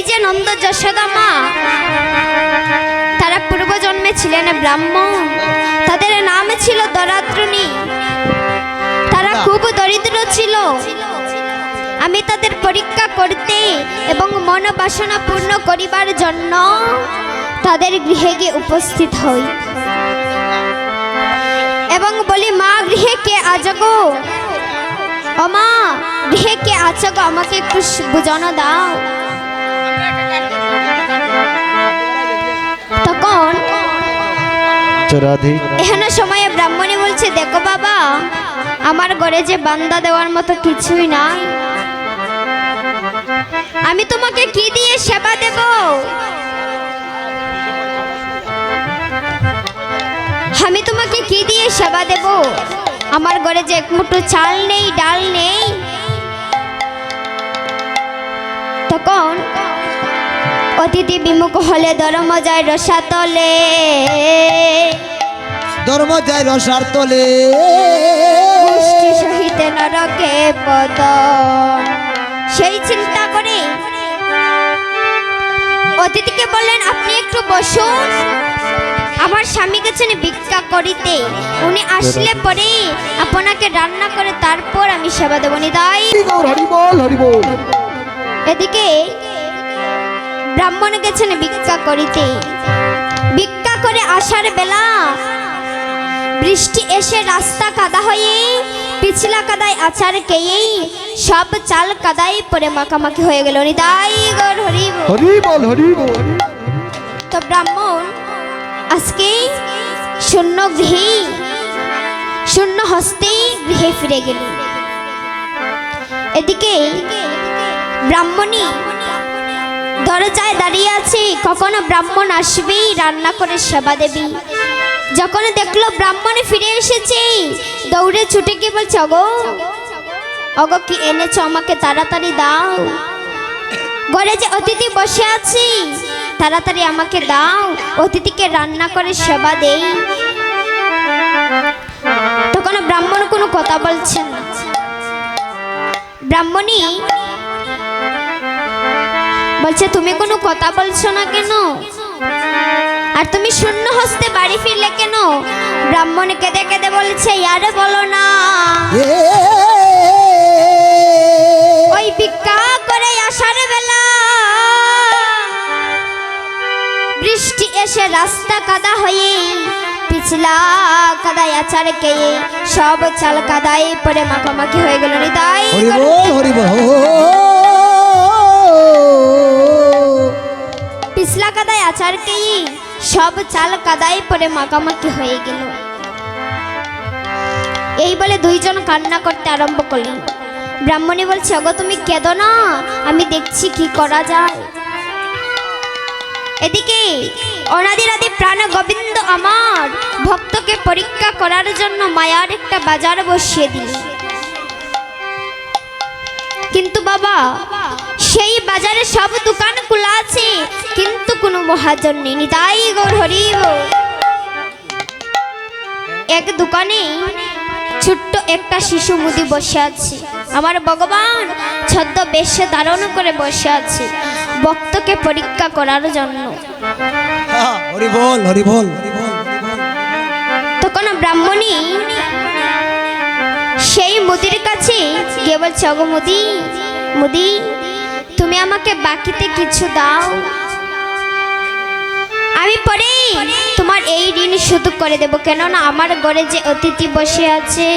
এই যে নন্দ যশোদা মা, তারা পূর্বজন্মে ছিলেন ব্রাহ্মণ। তাদের নাম ছিল দরাত্রণী তারা খুব দরিদ্র ছিল। আমি তাদের পরীক্ষা করতে এবং মন বাসনা পূর্ণ করিবার জন্য তাদের গৃহে গিয়ে উপস্থিত হই। এবং বলি, মা, গৃহে কে আজগো ও মা, গৃহে কে আছো গো? আমাকে একটু বুঝানো দাও। তখন এখানে সময়ে ব্রাহ্মণী বলছে দেখো বাবা আমার ঘরে যে বান্দা দেওয়ার মতো কিছুই নাই। আমি তোমাকে কি দিয়ে সেবা দেব? আমি তোমাকে কি দিয়ে সেবা দেব? আমার ঘরে যে এক মুঠো চাল নেই ডাল নেই। তখন অতিথি বিমুখ হলে ধর্ম যায় রসাতলে ধর্ম যায় রসার তলে। সহিত নরকে পতন। সেই চিন্তা করে। অতিথিকে বললেন আপনি একটু বসুন। আমার স্বামী গেছেন ভিক্ষা করিতে। উনি আসলে পরে আপনাকে রান্না করে তারপর আমি সেবা দেবো। হরিবল এদিকে ব্রাহ্মণ গেছেন ভিক্ষা করিতে। ভিক্ষা করে আসার বেলা বৃষ্টি এসে রাস্তা কাদা হয়ে পিছলা কাদায় আচার খেয়েই সব চাল কাদায় পরে মাখামাখি হয়ে গেল। নিদাই গর হরি বল। হরিবল হরিবল। তো ব্রাহ্মণ আজকে শূন্য গৃহে শূন্য হস্তে গৃহে ফিরে গেল এদিকে ব্রাহ্মণী দরজায় দাঁড়িয়ে আছি, কখনো ব্রাহ্মণ আসবি, রান্না করে সেবা দেবী। যখন দেখল ব্রাহ্মণে ফিরে এসেছে, দৌড়ে ছুটে গিয়ে বলছে, অগো অগো, কি এনেছ আমাকে? তাড়াতাড়ি দাও। ঘরে যে অতিথি বসে আছি, তাড়াতাড়ি আমাকে দাও, অতিথিকে রান্না করে সেবা দেই। তখন ব্রাহ্মণ কোনো কথা বলছেন ব্রাহ্মণী বলছে তুমি কোনো কথা বলছো না কেন? আর তুমি শূন্য হস্তে বাড়ি ফিরলে কেন? ব্রাহ্মণ কেঁদে কেঁদে বলছে ইয়ারে বলো না। ওই ভিক্ষা করে আসার বেলা বৃষ্টি এসে রাস্তা কাদা হয়ে পিছলা কাদায় আচার খেয়ে সব চাল কাদায় পরে মাখামাখি হয়ে গেল নিতাই হরিবল হরিবল কাদায় আচার খেয়ে সব চাল কাদায় পরে মাখামাখি হয়ে গেল। এই বলে দুইজন কান্না করতে আরম্ভ করলেন। ব্রাহ্মণী বলছে অগো তুমি কেঁদো না? আমি দেখছি কি করা যায়। এদিকে অনাদিরাদি প্রাণ গোবিন্দ আমার ভক্তকে পরীক্ষা করার জন্য মায়ার একটা বাজার বসিয়ে দিল কিন্তু বাবা সেই বাজারে সব দোকান খোলা আছে কিন্তু কোনো মহাজন নেই। নিতাই গৌর হরি বল। এক দোকানে ছোট্ট একটা শিশু মুদি বসে আছে। আমার ভগবান ছদ্ম বেশে ধারণ করে বসে আছে ভক্তকে পরীক্ষা করার জন্য। তখন ব্রাহ্মণী সেই মুদির কাছে গিয়ে বলছে মুদি মুদি তুমি আমাকে বাকিতে কিছু দাও। আমি পরে তোমার এই ঋণ শুধু করে দেব, কেননা আমার ঘরে যে অতিথি বসে আছে।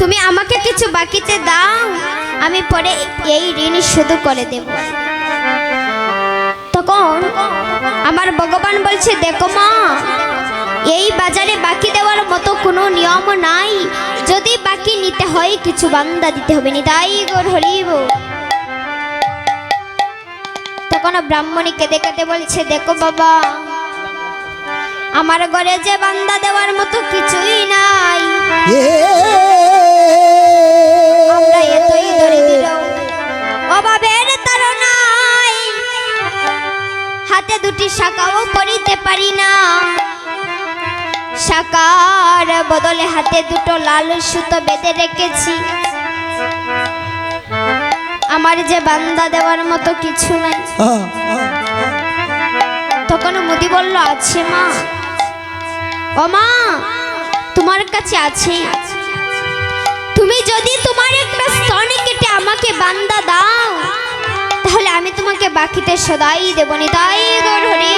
তুমি আমাকে কিছু বাকিতে দাও, আমি পরে এই ঋণ শুধু করে দেব। তখন আমার ভগবান বলছে, দেখো মা এই বাজারে বাকি দেওয়ার মতো কোনো নিয়ম নাই। যদি বাকি নিতে হয়, কিছু বান্দা দিতে হবে। নিতাই গোর হরিব। তখন ব্রাহ্মণী কেঁদে কেঁদে বলছে, দেখো বাবা, আমার ঘরে যে বান্দা দেওয়ার মতো কিছুই নাই। হাতে দুটি শাখাও পরিতে পারি না। শাকার বদলে হাতে দুটো লাল সুতো বেঁধে রেখেছি। আমার যে বান্দা দেওয়ার মতো কিছু নাই। তখন মুদি বলল, আছে মা। ও মা, তোমার কাছে আছে তুমি যদি তোমার একটা স্তনে কেটে আমাকে বান্দা দাও, তাহলে আমি তোমাকে বাকিতে সদাই দেব, নিতাই গৌর হরি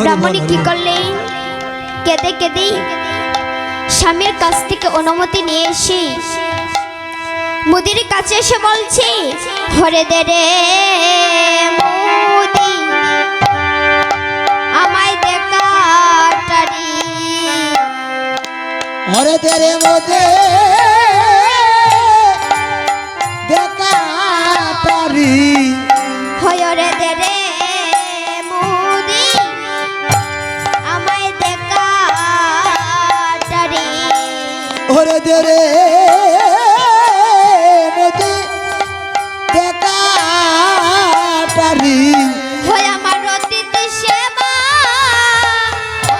ব্রাহ্মণী কি। করলেন কেঁদে কেঁদে স্বামীর কাছ থেকে অনুমতি নিয়ে এসে মুদির কাছে এসে বলছে হরে দে রে মুদি আমায় দেখা তারি হরে দে রে ওরে দে রে দেখা পারি। আমার অতীত সেবা।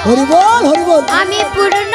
হরি বল হরি বল। আমি পূর্ণ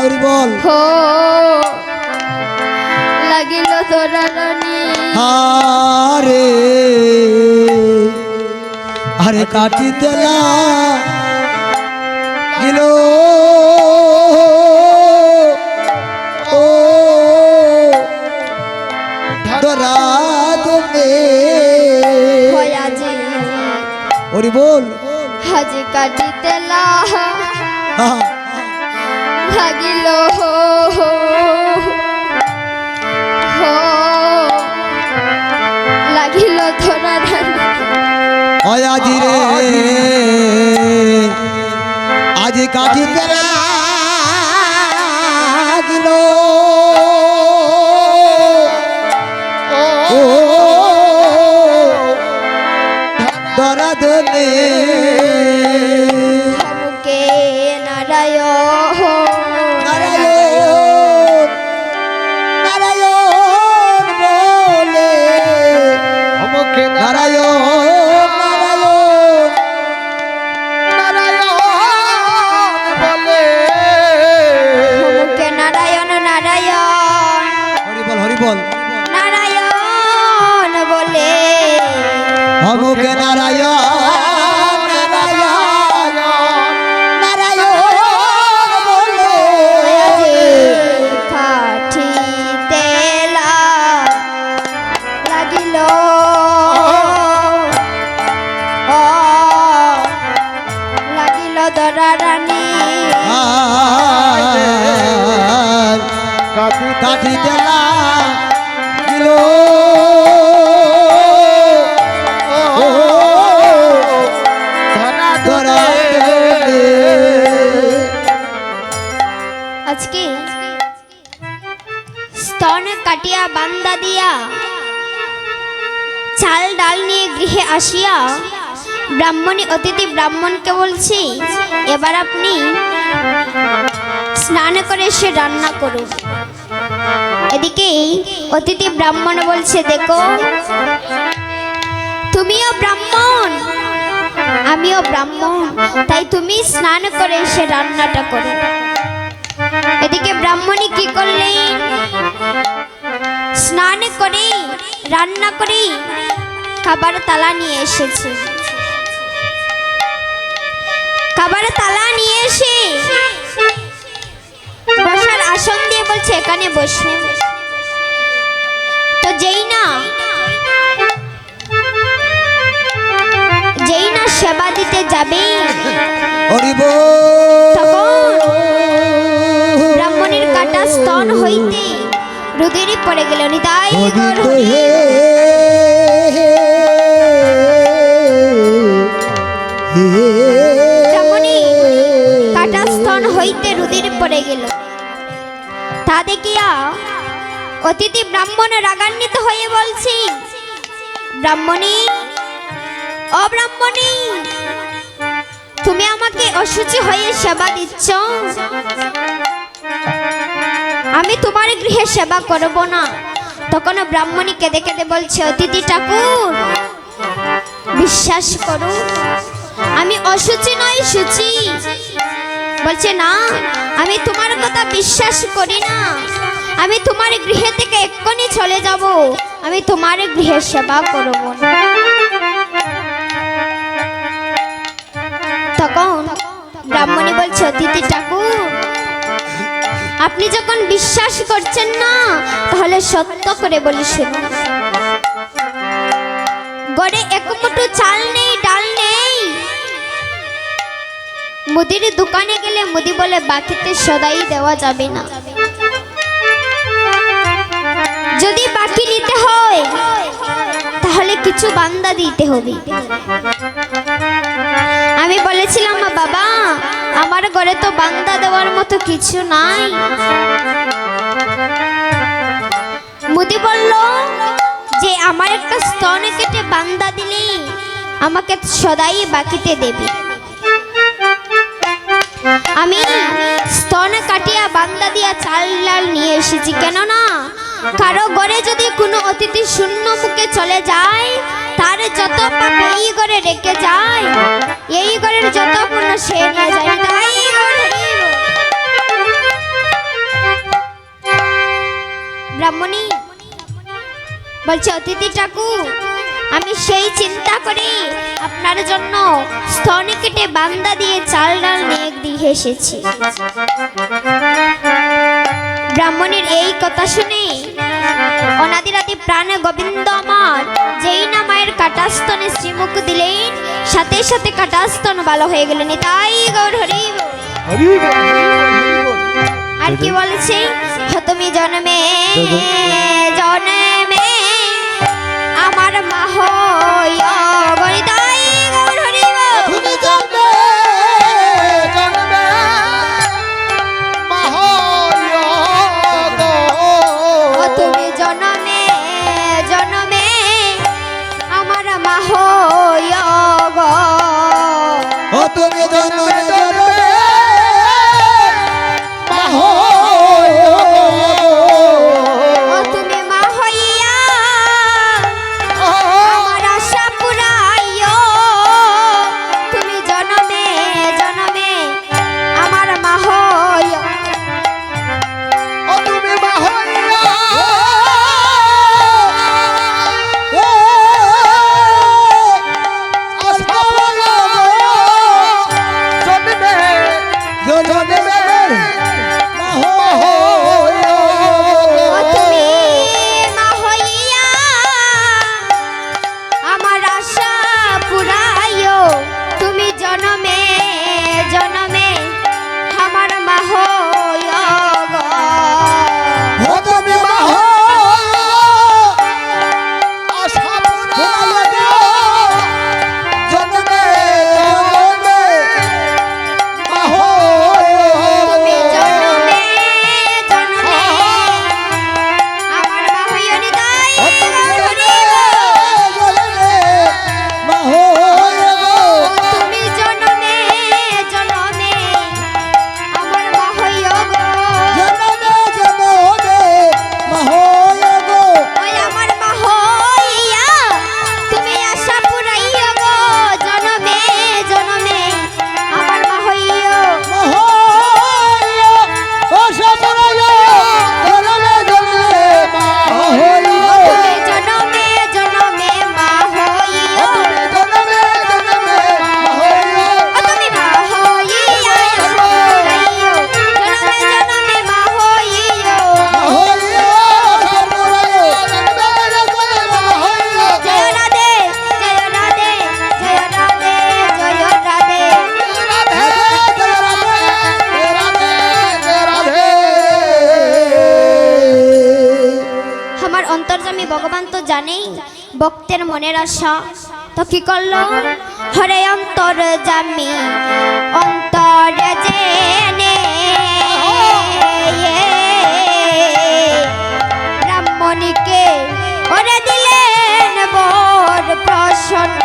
হরি বল। হো লাগিল আরে আরে কাটি তেলা গিল। ও বল। কাঠি দেলা হ্যাঁ, লাগিল। লাগিল হয় আজি রে। আজি কাটি তেলা গিল ও দরাদ মে রানী। কাঠি তেলা গিল। আজকে স্তন কাটিয়া বান্দা দিয়া চাল ডাল নিয়ে গৃহে আসিয়া ব্রাহ্মণী অতিথি ব্রাহ্মণকে বলছি এবার আপনি স্নান করে এসে রান্না করুন। এদিকে অতিথি ব্রাহ্মণ বলছে, দেখো, তুমিও ব্রাহ্মণ, আমিও ব্রাহ্মণ, তাই তুমি স্নান করে এসে রান্নাটা করো। এদিকে ব্রাহ্মণী কি করলেন? স্নান করে রান্না করে খাবার তালা নিয়ে এসেছে। খাবার তালা নিয়ে এসে বসার আসন দিয়ে বলছে এখানে বসু তো যেই না যেই না সেবা দিতে যাবে তখন ব্রাহ্মণের কাটা স্তন হইতে রুদিরে পড়ে গেল। নিতাই রুদির পড়ে গেল। তা দেখিয়া অতিথি ব্রাহ্মণ রাগান্বিত হয়ে বলছি, ব্রাহ্মণী তুমি আমাকে অসুচি হয়ে সেবা দিচ্ছ। আমি তোমার গৃহে সেবা করব না। তখন ব্রাহ্মণী কেঁদে কেঁদে বলছে, অতিথি ঠাকুর, বিশ্বাস করো, আমি অসুচি নয় সুচি বলছে, না আমি তোমার কথা বিশ্বাস করি না। আমি তোমার গৃহে থেকে এক্ষুনি চলে যাব। আমি তোমার গৃহে সেবা করব তখন ব্রাহ্মণী বলছে, অতিথি ঠাকুর, আপনি যখন বিশ্বাস করছেন না, তাহলে সত্য করে বলি শুনুন। গড়ে এক মুঠো চাল নেই, ডাল নেই মুদির দোকানে গেলে মুদি বলে বাকিতে সদাই দেওয়া যাবে না। যদি বাকি নিতে হয়, তাহলে কিছু বান্দা দিতে হবে। আমি বলেছিলাম, "মা বাবা, আমার ঘরে তো বান্দা দেওয়ার মতো কিছু নাই। মুদি বলল, যে আমার একটা স্তন কেটে বান্দা দিলে আমাকে সদাই বাকিতে দেবে। আমি স্তন কাটিয়া বান্দা দিয়া চাল ডাল নিয়ে এসেছি। কেননা কারও ঘরে যদি কোনো অতিথি শূন্য মুখে চলে যায়, তার যত পাপ এই ঘরে রেখে যায়। এই ঘরের যত পূর্ণ সে নিয়ে যায়। তাই ব্রাহ্মণী, বলছে, অতিথি ঠাকুর আমি সেই চিন্তা করি আপনার জন্য স্তনে কেটে বান্দা দিয়ে চাল ডাল নিয়ে দিয়ে এসেছি ব্রাহ্মণের এই কথা শুনে অনাদিরাদি প্রাণে গোবিন্দ আমার যেই না মায়ের কাটাস্তনে শ্রীমুখ দিলেন সাথে সাথে কাটাস্তন ভালো হয়ে গেলেন। তাই গৌর হরি। আর কি বলছে? তুমি জন্মে। জন্মে আমার মা হইয়া ভক্তের মনের আশা। তো কি করল? হরে অন্তর জামি জেনে ব্রাহ্মণীকে ওরে দিলেন বর প্রসন্ন।